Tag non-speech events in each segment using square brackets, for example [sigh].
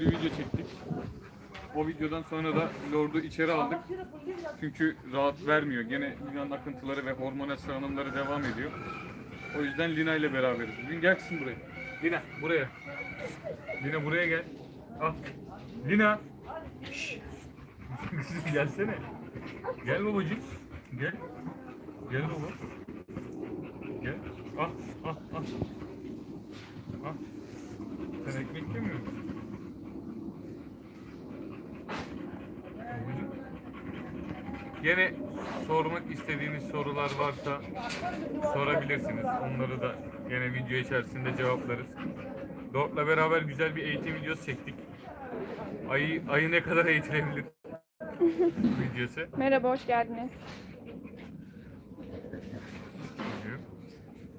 bir video çektik. O videodan sonra da Lord'u içeri aldık. Çünkü rahat vermiyor. Gene Lina'nın akıntıları ve hormonal salınımları devam ediyor. O yüzden Lina ile beraberiz. Bugün gel kızım buraya. Lina buraya. Lina buraya gel. Al. Lina. Şşş. Kızım [laughs] gelsene. Gel babacığım. Gel. Gel baba. Gel. Al. Al. Al. Al. Sen ekmek yemiyor musun? Gene sormak istediğiniz sorular varsa sorabilirsiniz. Onları da gene video içerisinde cevaplarız. Dort'la beraber güzel bir eğitim videosu çektik. Ayı, ayı ne kadar eğitilebilir [laughs] videosu. Merhaba, hoş geldiniz.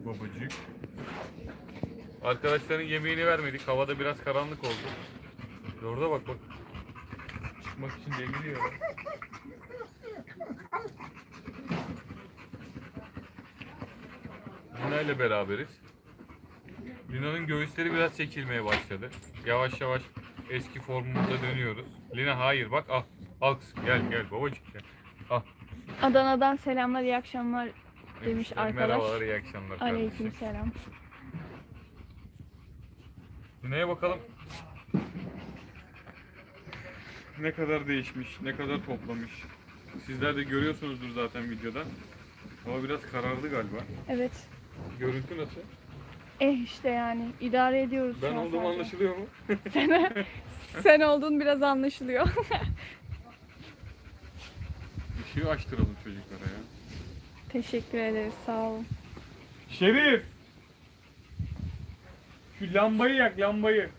Babacık. Arkadaşların yemeğini vermedik. Havada biraz karanlık oldu. Orada bak bak. Çıkmak için deliriyor. Lina ile beraberiz. Lina'nın göğüsleri biraz çekilmeye başladı. Yavaş yavaş eski formumuza dönüyoruz. Lina hayır bak al. Al kızım gel gel babacık gel. Al. Adana'dan selamlar, iyi akşamlar demiş İşte arkadaş. Merhabalar iyi akşamlar kardeşim. Aleyküm selam. Lina'ya bakalım. Ne kadar değişmiş, ne kadar toplamış. Sizler de görüyorsunuzdur zaten videoda. Ama biraz karardı galiba. Evet. Görüntü nasıl? Eh işte yani idare ediyoruz Ben şu an olduğum sadece. anlaşılıyor mu? [laughs] Sen, sen olduğun biraz anlaşılıyor. [laughs] Işığı açtıralım çocuklara ya. Teşekkür ederiz, sağ olun. Şerif! Şu lambayı yak, lambayı.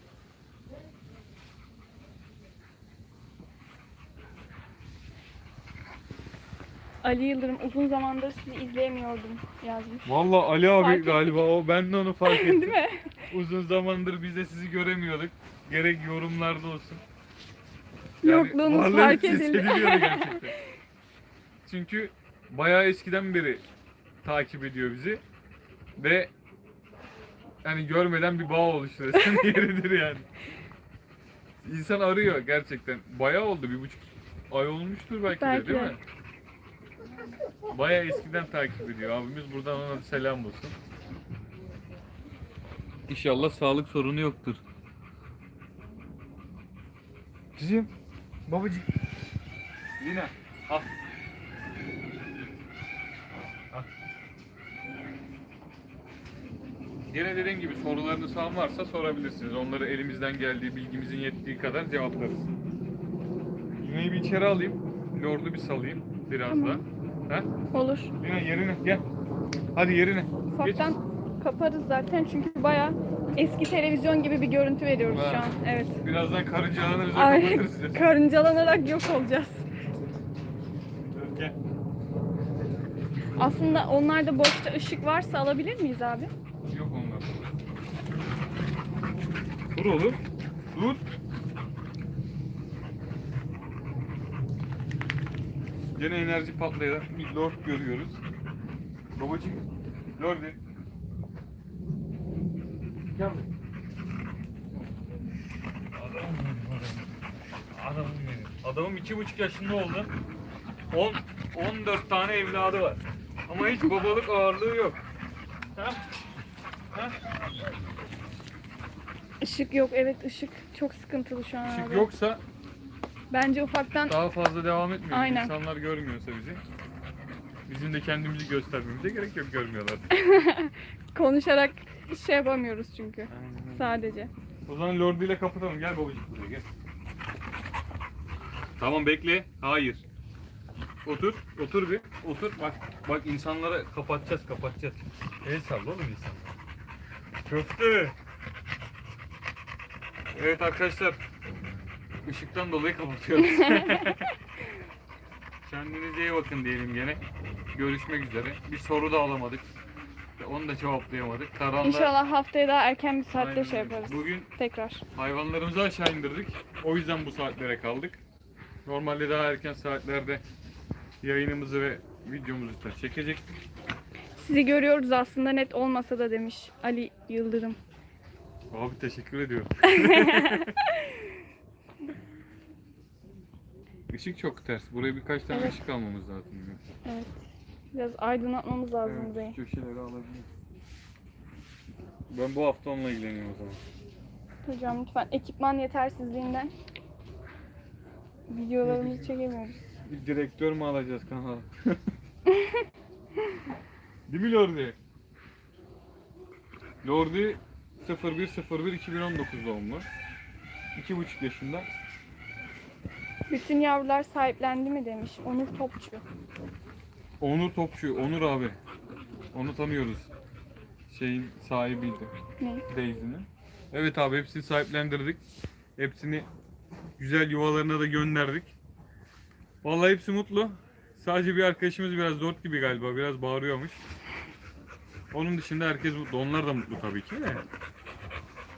Ali Yıldırım uzun zamandır sizi izleyemiyordum yazmış. Vallahi Ali abi Fark galiba o. Ben de onu fark [laughs] ettim. Değil mi? Uzun zamandır biz de sizi göremiyorduk. Gerek yorumlarda olsun. Yokluğunuz varlığınız fark edildi. [laughs] gerçekten. Çünkü bayağı eskiden beri takip ediyor bizi. Ve yani görmeden bir bağ oluştu resmen [laughs] yeridir yani. İnsan arıyor gerçekten. Bayağı oldu bir buçuk ay olmuştur belki, Belki de değil de. mi? Bayağı eskiden takip ediyor. Abimiz buradan ona da selam olsun. İnşallah sağlık sorunu yoktur. Kızım, babacık. Lina, al. Al. Yine dediğim gibi sorularınız falan varsa sorabilirsiniz. Onları elimizden geldiği, bilgimizin yettiği kadar cevaplarız. Lina'yı bir içeri alayım. Lord'u bir salayım biraz Tamam. Ha? Olur. Lina yerine gel. Hadi yerine. Ufaktan kaparız zaten çünkü baya eski televizyon gibi bir görüntü veriyoruz Ha. şu an. Evet. Birazdan karıncalanır bize Ay, kapatırız. [laughs] karıncalanarak yok olacağız. Gel. Aslında onlarda boşta ışık varsa alabilir miyiz abi? Yok onlar. Dur oğlum. Dur. Gene enerji patlayan bir lord görüyoruz. Babacığım, lordi. Gel buraya. Adamım benim, adamım. Adamım benim. Adamım iki buçuk yaşında oldu. 10, 14 tane evladı var. Ama hiç babalık ağırlığı yok. Ha? Ha? Işık yok. Evet ışık çok sıkıntılı şu an Işık abi. yoksa Bence ufaktan daha fazla devam etmiyor. Aynen. İnsanlar görmüyorsa bizi. Bizim de kendimizi göstermemize gerek yok görmüyorlar. [laughs] konuşarak şey yapamıyoruz çünkü. Sadece. O zaman Lordi ile kapatalım. Gel babacık buraya gel. Tamam bekle. Hayır. Otur. Otur bir. Otur. Bak bak insanlara kapatacağız kapatacağız. El salla oğlum insanlara. Köfte. Evet arkadaşlar. Işıktan dolayı kapatıyoruz. [laughs] Kendinize iyi bakın diyelim gene. Görüşmek üzere. Bir soru da alamadık. Onu da cevaplayamadık. Karanlığa... İnşallah haftaya daha erken bir saatte Aynen şey yaparız. Bugün Tekrar. Hayvanlarımızı aşağı indirdik. O yüzden bu saatlere kaldık. Normalde daha erken saatlerde yayınımızı ve videomuzu da çekecektik. Sizi görüyoruz aslında net olmasa da demiş Ali Yıldırım. Abi teşekkür ediyorum. [laughs] Işık çok ters. Buraya birkaç tane Evet. ışık almamız lazım. Evet. Biraz aydınlatmamız lazım Evet, burayı. köşeleri alabilir. Ben bu hafta onunla ilgileniyorum o zaman. Hocam lütfen ekipman yetersizliğinden videolarımızı çekemiyoruz. Bir direktör mü alacağız kanala? [laughs] Değil mi Lordi? Lordi 0101 2019 doğumlu. 2,5 yaşında. Bütün yavrular sahiplendi mi demiş Onur Topçu. Onur Topçu, Onur abi. Onu tanıyoruz. Şeyin sahibiydi. Ne? Daisy'nin. Evet abi hepsini sahiplendirdik. Hepsini güzel yuvalarına da gönderdik. Vallahi hepsi mutlu. Sadece bir arkadaşımız biraz zor gibi galiba. Biraz bağırıyormuş. Onun dışında herkes mutlu. Onlar da mutlu tabii ki de.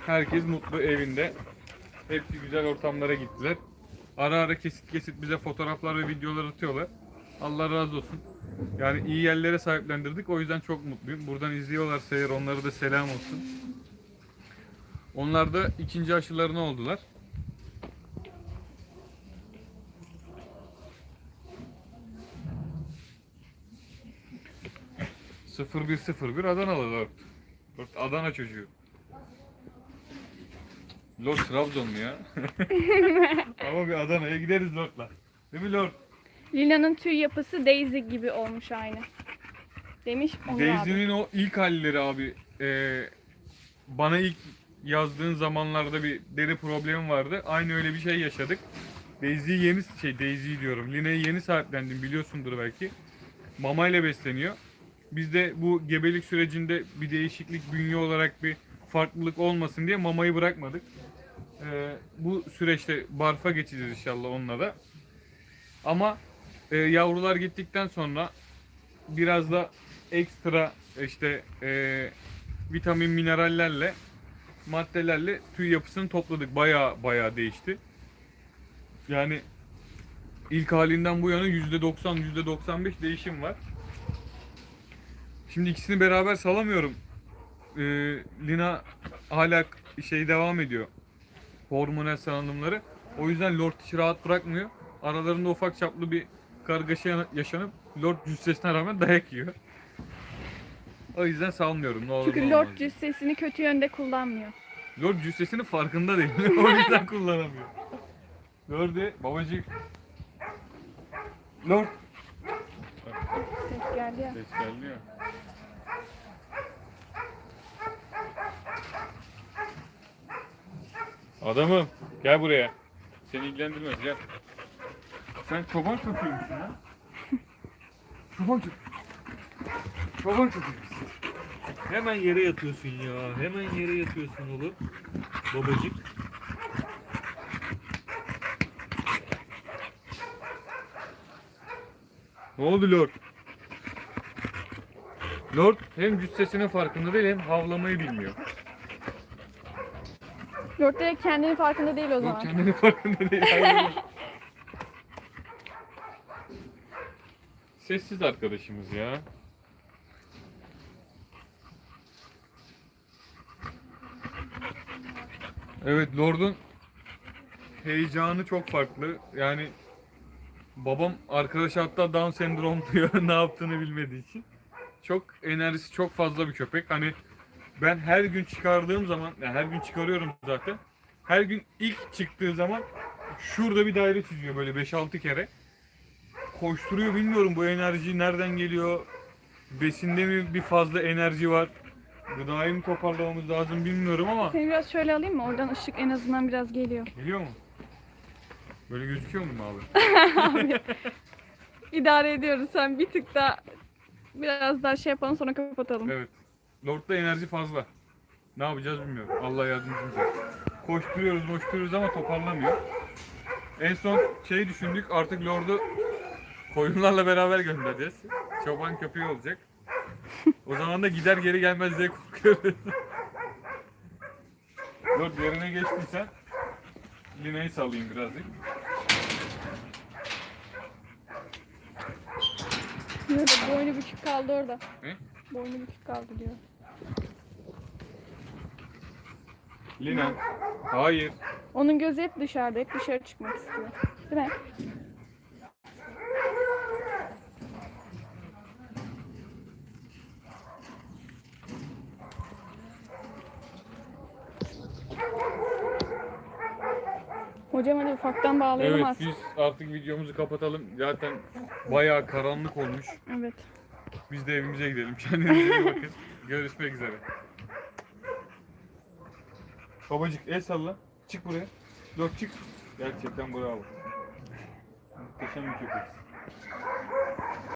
Herkes mutlu evinde. Hepsi güzel ortamlara gittiler. Ara ara kesit kesit bize fotoğraflar ve videolar atıyorlar. Allah razı olsun. Yani iyi yerlere sahiplendirdik. O yüzden çok mutluyum. Buradan izliyorlarsa eğer onlara da selam olsun. Onlar da ikinci aşılarını oldular. Sıfır bir sıfır bir Adanalı Adana çocuğu. Lord Trabzonlu ya. [laughs] Ama bir Adana'ya gideriz Lord'la. Değil mi Lord? Lina'nın tüy yapısı Daisy gibi olmuş aynı. Demiş Onur abi. Daisy'nin o ilk halleri abi. e, bana ilk yazdığın zamanlarda bir deri problemi vardı. Aynı öyle bir şey yaşadık. Daisy'yi yeni şey Daisy diyorum. Lina'yı yeni sahiplendim biliyorsundur belki. Mama ile besleniyor. Biz de bu gebelik sürecinde bir değişiklik bünye olarak bir farklılık olmasın diye mamayı bırakmadık. E, bu süreçte barfa geçeceğiz inşallah onunla da. Ama e, yavrular gittikten sonra biraz da ekstra işte e, vitamin minerallerle maddelerle tüy yapısını topladık. Baya baya değişti. Yani ilk halinden bu yana %90 %95 değişim var. Şimdi ikisini beraber salamıyorum. Ee, Lina hala şey devam ediyor. Hormonal salınımları. O yüzden Lord hiç rahat bırakmıyor. Aralarında ufak çaplı bir kargaşa yaşanıp Lord cüssesine rağmen dayak yiyor. O yüzden salmıyorum. Ne olur Çünkü ne Lord olmaz. cüssesini kötü yönde kullanmıyor. Lord cüssesinin farkında değil. [laughs] o yüzden kullanamıyor. Lord'e babacık. Lord. Ses geldi ya. Ses geldi ya. Adamım gel buraya. Seni ilgilendirmez gel. Sen çoban köpeğisin ha? [laughs] çoban köpeği. Çoban köpeği. Hemen yere yatıyorsun ya. Hemen yere yatıyorsun oğlum. Babacık. Ne oldu Lord? Lord hem cüssesinin farkında değil hem havlamayı bilmiyor. Lord direkt kendinin farkında değil o Lord zaman. kendinin farkında değil. Sessiz arkadaşımız ya. Evet Lord'un heyecanı çok farklı. Yani babam arkadaş hatta Down sendrom diyor [laughs] ne yaptığını bilmediği için. Çok enerjisi çok fazla bir köpek. Hani ben her gün çıkardığım zaman, yani her gün çıkarıyorum zaten. Her gün ilk çıktığı zaman şurada bir daire çiziyor böyle 5-6 kere. Koşturuyor bilmiyorum bu enerji nereden geliyor. Besinde mi bir fazla enerji var. Gıdayı mı toparlamamız lazım bilmiyorum ama Seni biraz şöyle alayım mı? Oradan ışık en azından biraz geliyor. geliyor mu? Böyle gözüküyor mu abi? [laughs] İdare ediyoruz sen bir tık daha biraz daha şey yapalım sonra kapatalım. Evet. Lord'da enerji fazla. Ne yapacağız bilmiyorum. Allah yardımcımız olsun. Koşturuyoruz, koşturuyoruz ama toparlamıyor. En son şey düşündük artık Lord'u koyunlarla beraber göndereceğiz. Çoban köpeği olacak. O zaman da gider geri gelmez diye korkuyoruz. Lord yerine geçtiysen Lina'yı salayım birazcık. Diyor da boynu bükük kaldı orada. Ne? Boynu bükük kaldı diyor. Lina. Hayır. Onun gözü hep dışarıda. Hep dışarı çıkmak istiyor. Değil mi? Hocam hadi ufaktan bağlayalım Evet artık. biz artık videomuzu kapatalım. Zaten bayağı karanlık olmuş. Evet. Biz de evimize gidelim. [laughs] Kendinize iyi bakın. Görüşmek üzere. Babacık el salla. Çık buraya. Yok çık. Gerçekten bravo. Muhteşem bir köpek.